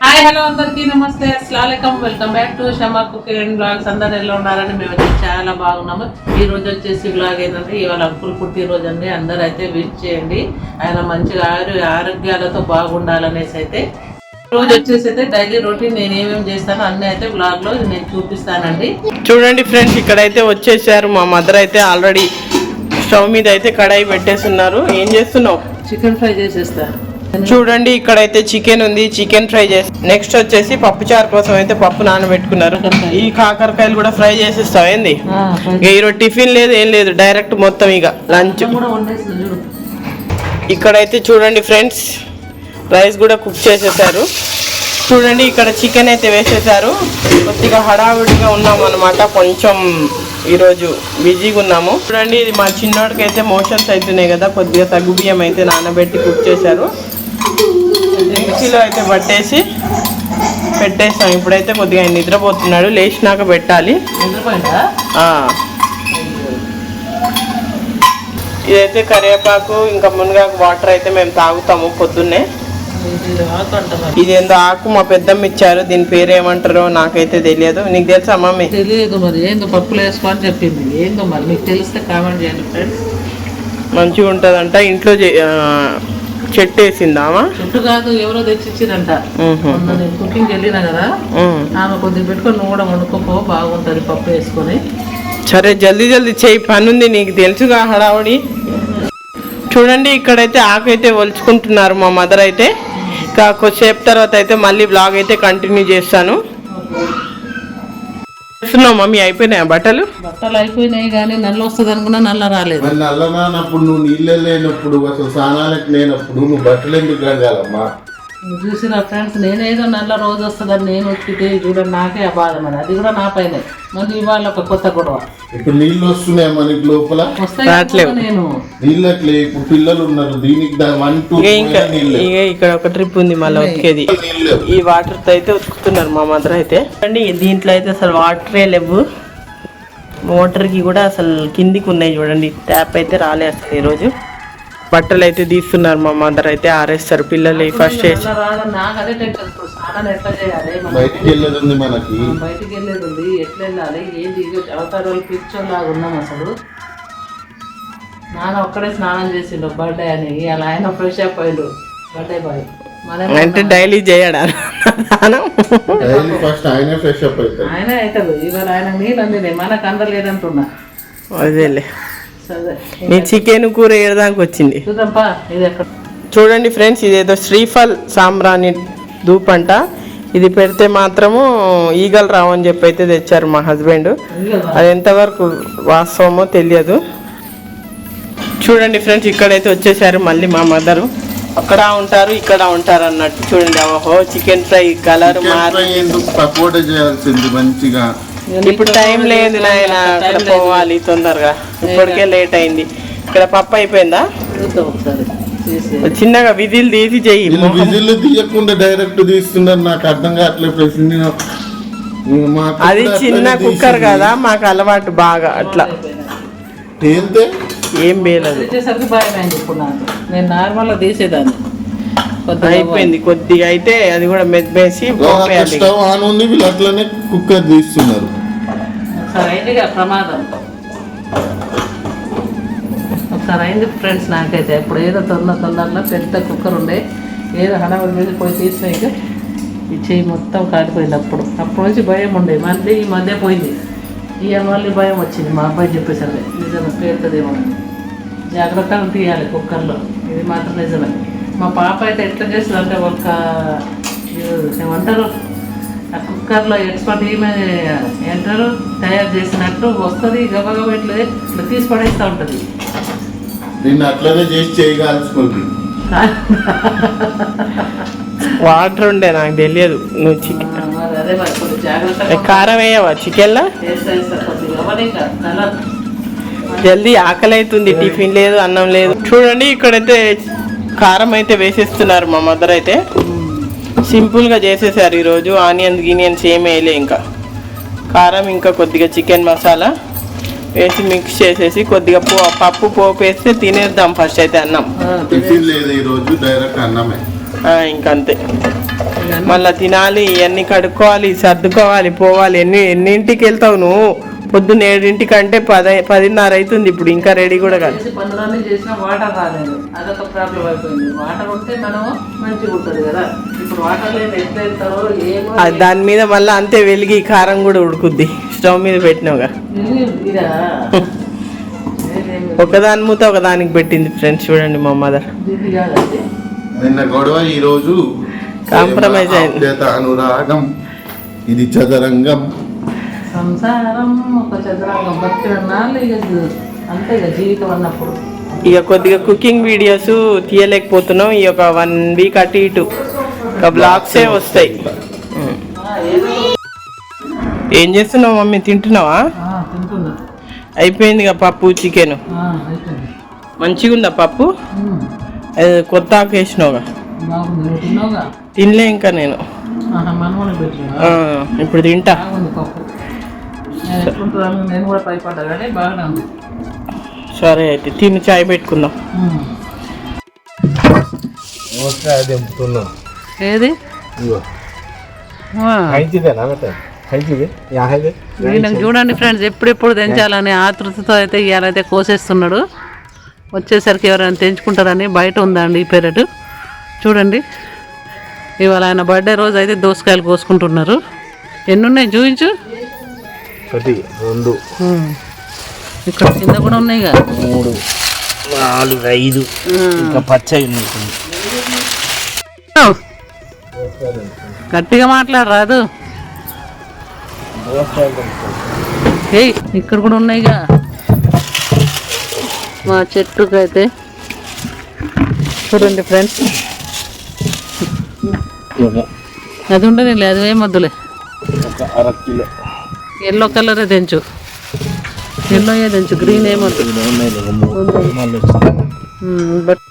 Hi hello అందరికీ నమస్తే. అస్సలం welcome back to Shama cooking and blogs అందరు ఎలా ఉన్నారని మేము అయితే చాలా బాగున్నాము. ఈ రోజు వచ్చేసి బ్లాగ్ ఏంటంటే ఇవాళ అంకుల్ పుట్టినరోజు అండి. అందరూ అయితే విష్ చేయండి. ఆయన మంచిగా ఆరు ఆరోగ్యాలతో బాగుండాలనేసి అయితే ఈ రోజు వచ్చేసి అయితే డైలీ రొటీన్ నేను ఏమేమి చేస్తానో అన్నీ అయితే బ్లాగ్లో నేను చూపిస్తానండి. చూడండి ఫ్రెండ్స్ ఇక్కడైతే వచ్చేసారు. మా మదర్ అయితే ఆల్రెడీ స్టవ్ మీద అయితే కడాయి పెట్టేస్తున్నారు ఏం చేస్తున్నావు? చికెన్ ఫ్రై చేసేస్తాను చూడండి ఇక్కడైతే చికెన్ ఉంది. చికెన్ ఫ్రై చేసి నెక్స్ట్ వచ్చేసి పప్పు చారు కోసం అయితే పప్పు నానబెట్టుకున్నారు. ఈ కాకరకాయలు కూడా ఫ్రై చేసిస్తావు ఏంది? ఇక ఈరోజు టిఫిన్ లేదు ఏం లేదు. డైరెక్ట్ మొత్తం ఇక లంచ్. ఇక్కడైతే చూడండి ఫ్రెండ్స్ రైస్ కూడా కుక్ చేసేసారు. చూడండి ఇక్కడ చికెన్ అయితే వేసేసారు. కొద్దిగా హడావిడిగా ఉన్నాం అనమాట కొంచెం ఈరోజు బిజీగా ఉన్నాము. చూడండి ఇది మా చిన్నోడికి అయితే మోషన్స్ అవుతున్నాయి కదా. కొద్దిగా తగ్గు బియ్యం అయితే నానబెట్టి కుక్ చేశారు. మిక్సీలో అయితే పట్టేసి పెట్టేస్తాం ఇప్పుడైతే కొద్దిగా ఆయన నిద్రపోతున్నాడు. లేచినాక పెట్టాలి. ఇదైతే కరివేపాకు ఇంకా మునగాకు వాటర్ అయితే మేము తాగుతాము పొద్దున్నే. ఇది ఏందో ఆకు మా పెద్దమ్మ ఇచ్చారు. దీని పేరు ఏమంటారో నాకైతే తెలియదు. నీకు తెలుసా మమ్మీ? తెలియదు మరి. ఏందో పప్పులు వేసుకో అని చెప్పింది. ఏందో మరి? మీకు తెలిస్తే కామెంట్ చేయండి ఫ్రెండ్స్ మంచిగా ఉంటుందంట ఇంట్లో చెట్టు వేసిందామా చుట్టూ కాదు ఎవరో తెచ్చిచ్చిరంట. మొన్న నేను కుకింగ్ వెళ్ళినా కదా ఆమె కొద్దిగా పెట్టుకొని నువ్వు కూడా వండుకోపో బాగుంటుంది పప్పు వేసుకొని. సరే జల్దీ జల్దీ చేయి పని ఉంది నీకు తెలుసుగా హడావుడి. చూడండి ఇక్కడైతే ఆకు అయితే ఒలుచుకుంటున్నారు మా మదర్ అయితే. ఇంకా కొద్దిసేపు తర్వాత అయితే మళ్ళీ బ్లాగ్ అయితే కంటిన్యూ చేస్తాను. చేస్తున్నావు మమ్మీ అయిపోయినాయా బట్టలు? బట్టలు అయిపోయినాయి కానీ నల్ల వస్తుంది అనుకున్నా నల్ల రాలేదు. మరి నల్లనానప్పుడు నువ్వు నీళ్ళే లేనప్పుడు అసలు స్నానాలకు లేనప్పుడు నువ్వు బట్టలు ఎందుకు కడగాలమ్మా? చూసిన ఫ్రెండ్స్ నేనేదో నల్ల రోజు వస్తుందని నేను వచ్చితే చూడండి నాకే ఆ బాధ మరి అది కూడా నా పైన. మళ్ళీ ఇవాళ ఒక కొత్త గొడవ. ఇప్పుడు నీళ్ళు వస్తున్నాయి మనకి లోపల. నేను. నీళ్ళట్లే ఇప్పుడు పిల్లలు ఉన్నారు. దీనికి ఇక ఇక్కడ ఒక ట్రిప్ ఉంది మళ్ళీ ఉతికేది ఈ వాటర్తో అయితే ఉతుకుతున్నారు మా మదర్ అయితే. అండి దీంట్లో అయితే అసలు వాటరే లేవు. మోటార్కి కూడా అసలు కిందికి ఉన్నాయి చూడండి. ట్యాప్ అయితే రాలే అసలు ఈరోజు. బట్టలు అయితే తీస్తున్నారు మా మదర్ అయితే ఆరేస్తారు పిల్లలు ఫస్ట్ బయటికి వెళ్ళేది ఉంది మనకి బయటికి వెళ్ళేది ఉంది ఎట్లా వెళ్ళాలి? ఏంటి అవతార వాళ్ళు? పిక్చర్ లాగా ఉన్నాం అసలు. నాన్న ఒక్కడే స్నానం చేసిండు బర్త్డే అని. అలా ఆయన ఫ్రెష్ అప్ అయ్యిండు. Birthday boy. మన అంటే డైలీ చేయడా? స్నానం? డైలీ ఫస్ట్ ఆయనే ఫ్రెష్ అప్ అవుతాడు. ఆయన అవుతాడు. ఇవాళ ఆయన నీళ్ళు అందినాయి మనకు అందలేదంటున్నా అదేలే. నీ చికెన్ కూర ఏడదానికి వచ్చింది? చూద్దాంపా ఇది ఎక్కడ? చూడండి ఫ్రెండ్స్ ఇదేదో శ్రీఫల్ సాంబ్రాణి ధూప్ అంట. ఇది పెడితే మాత్రము ఈగలు రావని చెప్పి అయితే తెచ్చారు మా హస్బెండ్. అది ఎంతవరకు వాస్తవమో తెలియదు. చూడండి ఫ్రెండ్స్ ఇక్కడైతే వచ్చేసారు మళ్ళీ మా మదరు. అక్కడ ఉంటారు ఇక్కడ ఉంటారు అన్నట్టు చూడండి. ఓహో చికెన్ ఫ్రై కలర్ మారి పకోడా చేయాల్సింది మంచిగా? ఇప్పుడు టైం లేదు నాయన అక్కడ పోవాలి తొందరగా. ఇప్పటికే లేట్ అయింది. ఇక్కడ పప్పు అయిపోయిందా? చిన్నగా విధులు తీసి చెయ్యి. విజిల్ తీయకుండా డైరెక్ట్ తీస్తున్నారు నాకు అర్థం కావట్లేదు ప్రశ్న అది చిన్న కుక్కర్. కదా మాకు అలవాటు బాగా అట్లా. ఏం వేయలేదు నేను నార్మల్గా తీసేదాన్ని. కొద్దిగా అయిపోయింది కొద్దిగా అయితే అది కూడా మెద్దేసి పోపేయాలి. స్టవ్ ఆన్ ఉంది వీళ్ళు అట్లనే కుక్కర్ తీస్తున్నారు. ఒకసారి ప్రమాదం. ఒకసారి అయింది ఫ్రెండ్స్ నాకైతే ఇప్పుడు ఏదో తొందర తొందరలో పెద్ద కుక్కర్ ఉండే ఏదో హడావిడి మీద పోయి తీసినాక ఈ చెయ్యి మొత్తం కాలిపోయింది అప్పుడు. అప్పటి నుంచి భయం ఉండే మళ్ళీ ఈ మధ్య పోయింది. ఈ మళ్ళీ భయం వచ్చింది మా అబ్బాయి చెప్పేసరి నిజమే పేరుతుందేమో అని. జాగ్రత్తగా తీయాలి కుక్కర్లో. ఇది మాత్రం నిజమే. మా పాప అయితే ఎట్లా చేస్తుంది ఒక ఏమంటారు? కుక్కర్లో ఎక్స్పర్ట్ ఏమే ఏంటారు తయారు చేసినట్టు వస్తుంది గబగబ ఇట్లా ఇట్లా తీసి పడేస్తూ ఉంటుంది. దీన్ని అట్లనే చేసి చేయగాల్చుకుంది. వాటర్ ఉండే నాకు తెలియదు. నువ్వు చికెన్ కారం వేయవా? చికెన్లో జల్దీ ఆకలి అవుతుంది టిఫిన్ లేదు అన్నం లేదు. చూడండి ఇక్కడైతే కారం అయితే వేసేస్తున్నారు మా మదర్ అయితే. సింపుల్గా చేసేసారు ఈరోజు. ఆనియన్స్ గినియన్స్ ఏం వేయలే ఇంకా. కారం ఇంకా కొద్దిగా చికెన్ మసాలా వేసి మిక్స్ చేసేసి కొద్దిగా పో పప్పు పోపు వేస్తే తినేద్దాం ఫస్ట్ అయితే అన్నం. ఇంకంతే. మళ్ళా తినాలి ఇవన్నీ కడుక్కోవాలి సర్దుకోవాలి పోవాలి. ఎన్ని ఎన్నింటికి వెళ్తావు నువ్వు? పొద్దున్న ఏడింటికి అంటే పద పదిన్నర అవుతుంది ఇప్పుడు ఇంకా రెడీ కూడా కాదు. పనులన్నీ చేసిన వాటర్ రాలేదు. అదొక ప్రాబ్లం అయిపోయింది. వాటర్ ఉంటే మనం మంచిగా ఉంటుంది కదా. ఇప్పుడు వాటర్ లేదు ఏమో దాని మీద మళ్ళీ అంతే వెలిగి కారం కూడా ఉడుకుద్ది. స్టవ్ మీద పెట్టినావుగా. ఒకదాని మూత ఒకదానికి పెట్టింది ఫ్రెండ్స్ చూడండి మా మదర్. నిన్న గొడవ ఈ రోజు Compromise అయింది. అనురాగం. ఇది చదరంగం. సంసారం ఒక చదరంగం. బతికిన నాళ్ళు ఇక అంతే ఇక జీవితం అన్నప్పుడు. ఇక కొద్దిగా కుకింగ్ వీడియోస్ తీయలేకపోతున్నాం. ఈ ఒక వన్ వీక్ అటు ఇటు. ఒక బ్లాగ్సే వస్తాయి. ఏం చేస్తున్నావు మమ్మీ? తింటున్నావా? ఆ, తింటున్నా. అయిపోయిందిగా పప్పు చికెన్. ఆ, అయిపోయింది. మంచిగా ఉందా పప్పు కొత్త ఆకు వేసినావుగా? తినలే ఇంకా నేను. ఇప్పుడు తింటా. ఎట్లుంటుందని నేను కూడా భయపడ్డా కానీ బాగానే ఉంది. సరే అయితే తిని చాయ్ పెట్టుకుందాం. ఏది? చూడండి ఫ్రెండ్స్ ఎప్పుడెప్పుడు తెంచాలని ఆతృతతో అయితే ఇవాళైతే కోసేస్తున్నాడు. వచ్చేసరికి ఎవరైనా తెంచుకుంటారని బయట ఉందండి ఈ పెరడు. చూడండి. ఇవాళ ఆయన బర్త్డే రోజు అయితే దోసకాయలు కోసుకుంటున్నారు. ఎన్ని ఉన్నాయి చూపించు. ఒకటి రెండు. ఇక్కడ కింద కూడా ఉన్నాయిగా మూడు నాలుగు ఐదు. ఇంకా ఓ. గట్టిగా మాట్లాడరాదు ఇక్కడ కూడా ఉన్నాయిగా మా చెట్టుకి అయితే చూడండి ఫ్రెండ్స్. అది ఉండదు అది ఏం వద్దులే అర కిలో. ఎల్లో కలరే తెంచు. ఎల్లో తెంచు గ్రీన్ బట్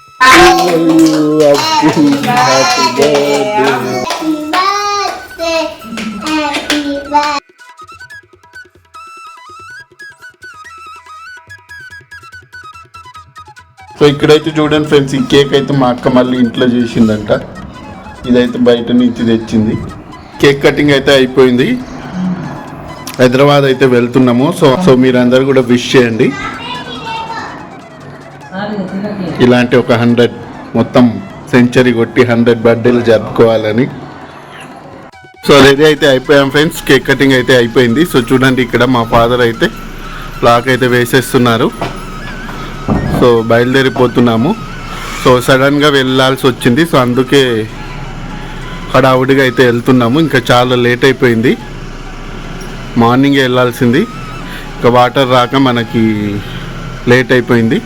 సో ఇక్కడైతే చూడండి ఫ్రెండ్స్ ఈ కేక్ అయితే మా అక్క మళ్ళీ ఇంట్లో చేసిందంట. ఇదైతే బయట నుంచి తెచ్చింది. కేక్ కటింగ్ అయితే అయిపోయింది. హైదరాబాద్ అయితే వెళ్తున్నాము. సో సో మీరందరూ కూడా విష్ చేయండి. ఇలాంటి ఒక హండ్రెడ్ మొత్తం సెంచరీ కొట్టి హండ్రెడ్ బర్త్డేలు జరుపుకోవాలని. సో రెడీ అయితే అయిపోయాం ఫ్రెండ్స్. కేక్ కటింగ్ అయితే అయిపోయింది. సో చూడండి ఇక్కడ మా ఫాదర్ అయితే లాక్ అయితే వేసేస్తున్నారు. సో బయలుదేరిపోతున్నాము. సో సడన్గా వెళ్ళాల్సి వచ్చింది. సో అందుకే హడావుడిగా అయితే వెళ్తున్నాము. ఇంకా చాలా లేట్ అయిపోయింది. మార్నింగే వెళ్ళాల్సింది. ఇంకా వాటర్ రాక మనకి లేట్ అయిపోయింది.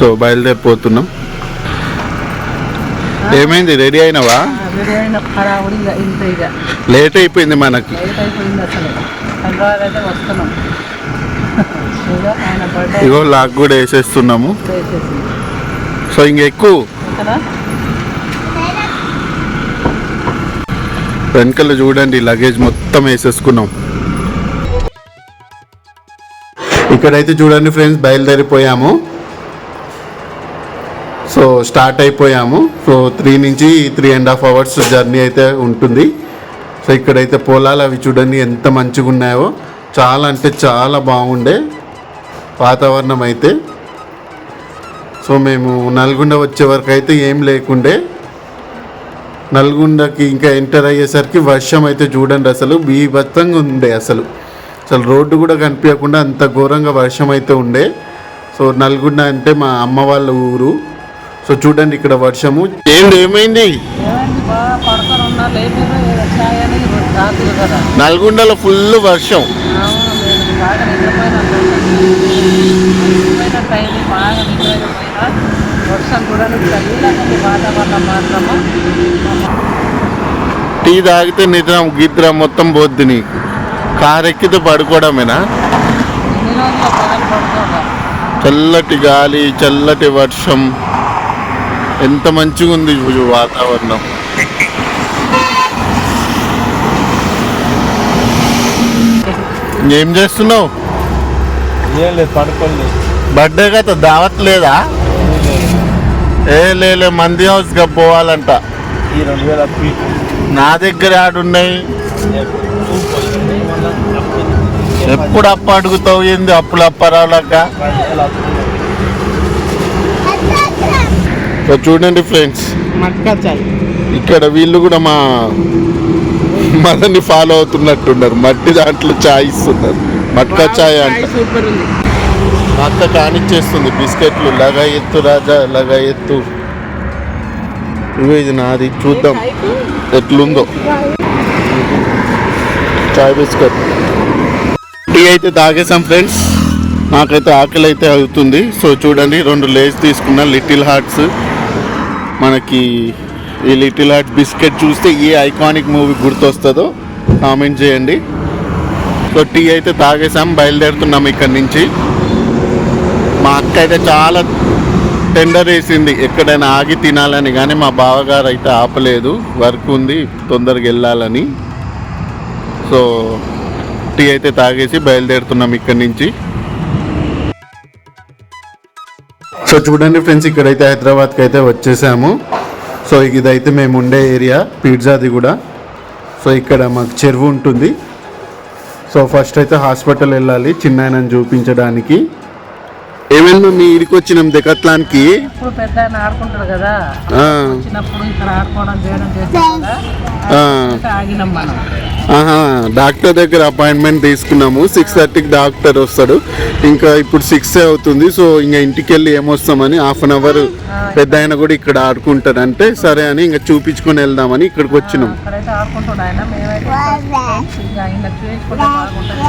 సో బయలుదేరిపోతున్నాం. ఏమైంది? రెడీ అయినావా? లేట్ అయిపోయింది మనకి. ఇగో లాక్ కూడా వేసేస్తున్నాము. సో ఇంక ఎక్కువ చూడండి లగేజ్ మొత్తం వేసేసుకున్నాం. ఇక్కడైతే చూడండి ఫ్రెండ్స్ బయలుదేరిపోయాము. సో స్టార్ట్ అయిపోయాము. సో త్రీ నుంచి three and half hours journey అయితే ఉంటుంది. సో ఇక్కడైతే పొలాలు అవి చూడండి ఎంత మంచిగా ఉన్నాయో. చాలా అంటే చాలా బాగుండే వాతావరణం అయితే. సో మేము నల్గొండ వచ్చే వరకు అయితే ఏం లేకుండే. నల్గొండకి ఇంకా ఎంటర్ అయ్యేసరికి వర్షం అయితే చూడండి అసలు బీభత్సంగా ఉండే అసలు. అసలు రోడ్డు కూడా కనిపించకుండా అంత ఘోరంగా వర్షం అయితే ఉండే. సో నల్గొండ అంటే మా అమ్మ వాళ్ళ ఊరు. సో చూడండి ఇక్కడ వర్షము. ఏంది ఏమైంది? నల్గొండలో ఫుల్ వర్షం అవును నేను బాగా నిద్రపోయినా నిద్రపోయినట్టు అయింది బాగా నిద్రపోయినా వర్షం వాతావరణం మాత్రము. టీ తాగితే నిద్ర గిద్ర మొత్తం పోద్ది నీకు. కారు ఎక్కితే పడుకోవడమేనా? చల్లటి గాలి చల్లటి వర్షం. ఎంత మంచిగా ఉంది ఈ వాతావరణం. ఏం చేస్తున్నావు? ఏం లేదు పడుకోలేదు బర్త్డే కదా దావత్ లేదా. ఏ లేలే మంది హౌస్గా పోవాలంట. ఈ రెండు వేల నా దగ్గర ఆడున్నాయి ఎప్పుడు అప్పు అడుగుతావు ఏంది అప్పులు అప్పరాలక చూడండి ఫ్రెండ్స్ ఇక్కడ వీళ్ళు కూడా మా మదన్ని ఫాలో అవుతున్నట్టున్నారు. మట్టి దాంట్లో చాయ్ ఇస్తున్నారు మట్కా చాయ్ అంట సూపర్ ఉంది. మా అక్క కానిచ్చేస్తుంది బిస్కెట్లు లగా ఎత్తు రాజా లగా ఎత్తు ఇగో ఇది నాది? చూద్దాం. ఎట్లుందో. చాయ్ బిస్కెట్. టీ అయితే తాగేసాం ఫ్రెండ్స్. నాకైతే ఆకలి అయితే అవుతుంది. సో చూడండి రెండు లేస్ తీసుకున్న లిటిల్ హార్ట్స్. మనకి ఈ లిటిల్ హార్ట్ బిస్కెట్ చూస్తే ఏ ఐకానిక్ మూవీ గుర్తొస్తుందో కామెంట్ చేయండి. సో టీ అయితే తాగేసాం బయలుదేరుతున్నాం ఇక్కడి నుంచి. అక్క అయితే చాలా టెండర్ వేసింది. ఎక్కడైనా ఆగి తినాలని కానీ మా బావగారు అయితే ఆపలేదు. వర్క్ ఉంది తొందరగా వెళ్ళాలని. సో టీ అయితే తాగేసి బయలుదేరుతున్నాం ఇక్కడి నుంచి. సో చూడండి ఫ్రెండ్స్ ఇక్కడైతే హైదరాబాద్కి అయితే వచ్చేసాము. సో ఇదైతే మేము ఉండే ఏరియా పిజ్జాది కూడా. సో ఇక్కడ మాకు చెరువు ఉంటుంది. సో ఫస్ట్ అయితే హాస్పిటల్ వెళ్ళాలి చిన్నాయనని చూపించడానికి. ఏమైనా మీ ఇడికి వచ్చినాం దెకత్లానికి ఇప్పుడు పెద్ద ఆయన ఆడుకుంటాడు కదా. చిన్నప్పుడు ఇక్కడ ఆడుకోవడం చేయడం చేస్తాం కదా. ఆగినాం మనం. ఆహా, డాక్టర్ దగ్గర అపాయింట్మెంట్ తీసుకున్నాము. సిక్స్ థర్టీకి డాక్టర్ వస్తాడు. ఇంకా ఇప్పుడు సిక్స్ అవుతుంది. సో ఇంకా ఇంటికి వెళ్ళి ఏమొస్తామని హాఫ్ అన్ అవర్ పెద్ద ఆయన కూడా ఇక్కడ ఆడుకుంటాడు అంటే సరే అని ఇంకా చూపించుకొని వెళ్దామని ఇక్కడికి వచ్చినాం. అక్కడైతే ఆడుకుంటాడు ఆయన. మేమైతే ఇంకా చూపించుకుంటే బాగుంటుంది.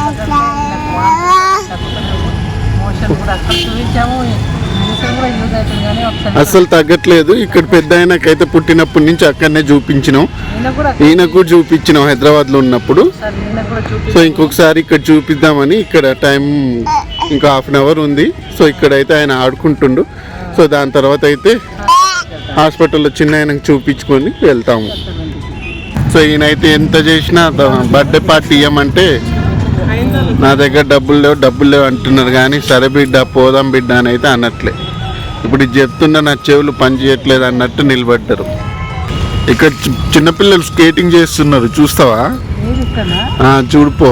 అసలు తగ్గట్లేదు. ఇక్కడ పెద్ద ఆయనకైతే పుట్టినప్పటి నుంచి అక్కడనే చూపించినాం. ఈయన కూడా చూపించినాం ఉన్నప్పుడు. ఈయన కూడా చూపి సో ఇంకొకసారి ఇక్కడ చూపిద్దామని ఇక్కడ టైం ఇంకా హాఫ్ అన్ అవర్ ఉంది. సో ఇక్కడైతే ఆయన ఆడుకుంటుండు. సో దాని తర్వాత అయితే హాస్పిటల్లో చిన్న ఆయనకు చూపించుకొని వెళ్తాము. సో ఈయనైతే ఎంత చేసినా బర్త్డే పార్టీ ఇవ్వమంటే నా దగ్గర డబ్బులు లేవు డబ్బులు లేవు అంటున్నారు కానీ సరే బిడ్డ పోదాం బిడ్డ అని అయితే అనట్లే. ఇప్పుడు చెప్తున్న నా చెవులు పని చేయట్లేదు అన్నట్టు నిలబడ్డారు. ఇక్కడ చి- చిన్నపిల్లలు స్కేటింగ్ చేస్తున్నారు చూస్తావా? ఏది చూడుపో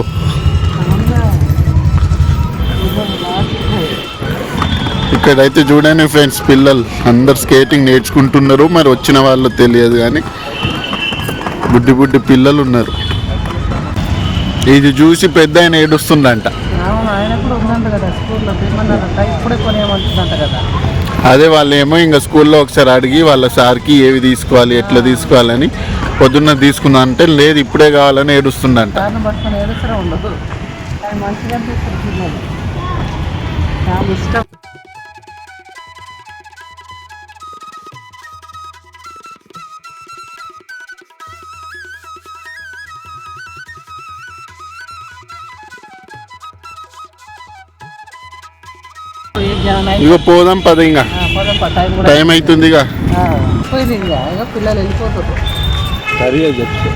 ఇక్కడైతే చూడండి ఫ్రెండ్స్ పిల్లలు అందరు స్కేటింగ్ నేర్చుకుంటున్నారు మరి వచ్చిన వాళ్ళు తెలియదు కానీ బుడ్డి బుడ్డి పిల్లలు ఉన్నారు. ఇది చూసి పెద్ద ఆయన ఏడుస్తుండంట. కదా అదే వాళ్ళు ఏమో ఇంకా స్కూల్లో ఒకసారి అడిగి వాళ్ళ సార్కి ఏవి తీసుకోవాలి ఎట్లా తీసుకోవాలని పొద్దున్న తీసుకుందా అంటే లేదు ఇప్పుడే కావాలని ఏడుస్తుండంట. ఆయన మంచిగా ఇక పోదాం పద ఇంకా టైం చెప్తే.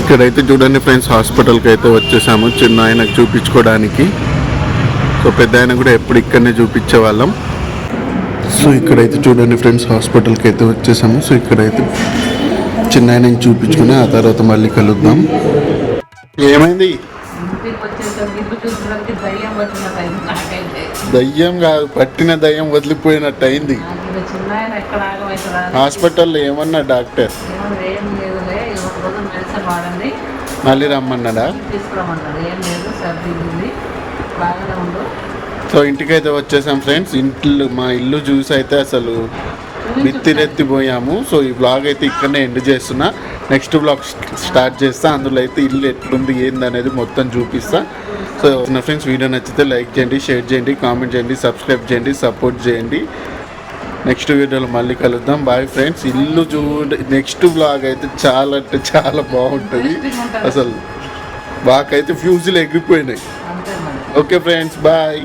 ఇక్కడైతే చూడండి ఫ్రెండ్స్ హాస్పిటల్కి అయితే వచ్చేసాము చిన్న ఆయనకు చూపించుకోవడానికి సో పెద్ద ఆయన కూడా ఎప్పుడు ఇక్కడనే చూపించే వాళ్ళం. సో ఇక్కడైతే చూడండి ఫ్రెండ్స్ హాస్పిటల్కి అయితే వచ్చేసాము. సో ఇక్కడైతే చిన్న ఆయనకి చూపించుకుని ఆ తర్వాత మళ్ళీ కలుద్దాం. ఏమైంది? దయ్యం కాదు పట్టిన దయ్యం వదిలిపోయినట్టు అయింది హాస్పిటల్లో ఏమన్నా డాక్టర్? మళ్ళీ రమ్మన్నాడా? సో ఇంటికైతే వచ్చేసాం ఫ్రెండ్స్ ఇంట్లో మా ఇల్లు చూసి అయితే అసలు మిత్తిరెత్తిపోయాము సో ఈ బ్లాగ్ అయితే ఇక్కడనే ఎండ్ చేస్తున్నా. నెక్స్ట్ బ్లాగ్ స్టార్ట్ చేస్తా. అందులో అయితే ఇల్లు ఎట్లుంది ఏంది అనేది మొత్తం చూపిస్తా. సో నా ఫ్రెండ్స్ వీడియో నచ్చితే లైక్ చేయండి షేర్ చేయండి కామెంట్ చేయండి సబ్స్క్రైబ్ చేయండి సపోర్ట్ చేయండి. నెక్స్ట్ వీడియోలో మళ్ళీ కలుద్దాం. బాయ్ ఫ్రెండ్స్ ఇల్లు చూడ నెక్స్ట్ బ్లాగ్ అయితే చాలా అంటే చాలా బాగుంటుంది. అసలు మాకైతే ఫ్యూజులు ఎగిరిపోయినాయి. Okay friends bye